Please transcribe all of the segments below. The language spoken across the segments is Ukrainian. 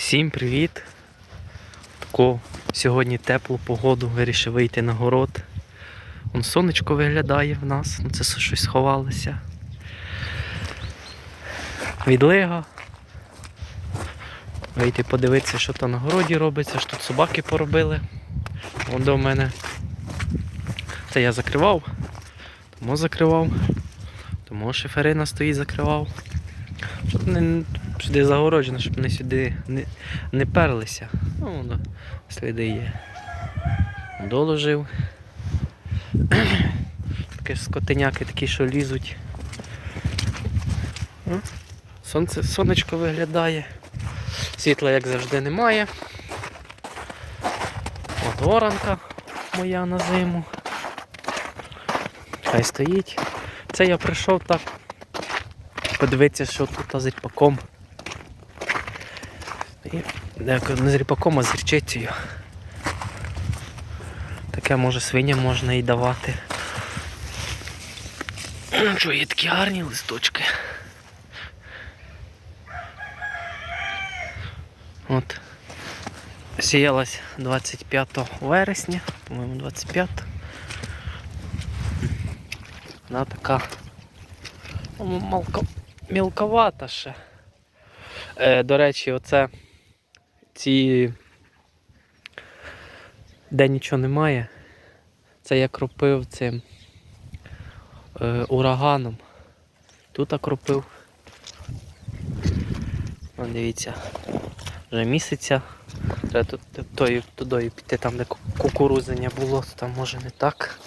Всім привіт! Таку сьогодні теплу погоду вирішив вийти на город. Вон сонечко виглядає в нас, ну це щось сховалося. Відлига. Вийти подивитися, що там на городі робиться, що тут собаки поробили. Вон до мене. Це я закривав, тому закривав, тому шиферина стоїть, закривав. Щоб не сюди загороджено, щоб вони сюди не, не перлися. Ну, воно, сліди є. Доложив. Таке ж скотиняки такі, що лізуть. Сонце, сонечко виглядає. Світла, як завжди, немає. От воронка моя на зиму. Хай стоїть. Це я прийшов так. Подивитися, що тут з ріпаком. І, не з ріпаком, а з гірчицею. Таке може свиням можна і давати. Ну, Що є такі гарні листочки. От. Сіялась 25 вересня, по-моєму 25. Вона така ну, малко, мілковата ще. Е, до речі, оце ці де нічого немає. Це я кропив цим е, ураганом. Тут кропив. О, дивіться, вже місяця. Треба тут туди піти, там де ку- кукурузення було, то там може не так.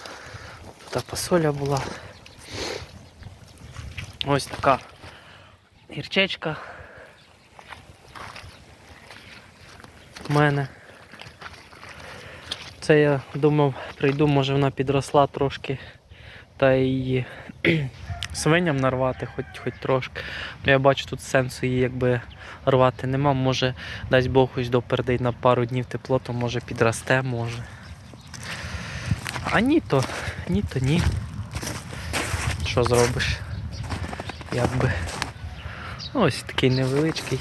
Тут пасоля була. Ось така гірчечка. У мене. Це я думав, прийду, може вона підросла трошки та й свиням нарвати хоч, хоч трошки. Ну, я бачу тут сенсу її якби рвати нема. Може, дасть Бог хоч допередить на пару днів тепло, то може підросте, може. А ні то, ні то ні. Що зробиш? Якби. Ось такий невеличкий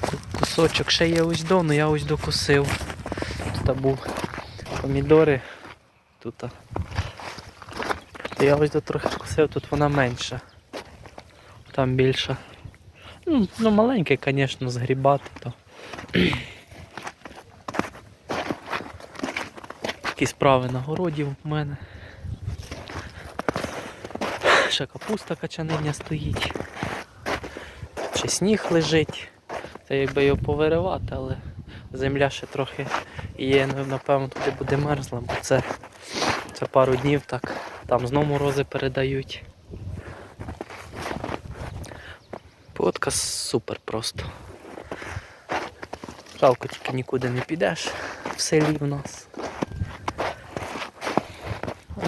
ку- кусочок. Ще є ось до, але я ось докусив. Тут був помідори. Тут. я ось до трохи кусив, тут вона менша. Там більша. Ну, ну маленький, звісно, згрібати то. Такі справи на городі в мене. Ще капуста качаниня стоїть. Ще сніг лежить. Це якби його повиривати, але земля ще трохи є, ну, напевно, туди буде мерзла, бо це, це пару днів так. Там знов морози передають. Погодка супер просто. Жалко, тільки нікуди не підеш в селі в нас.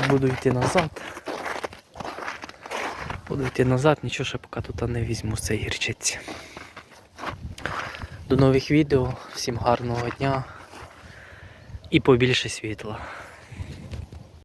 Буду йти назад. Буду йти назад, нічого ще поки тут не візьму з цієї гірчиці. До нових відео, всім гарного дня і побільше світла.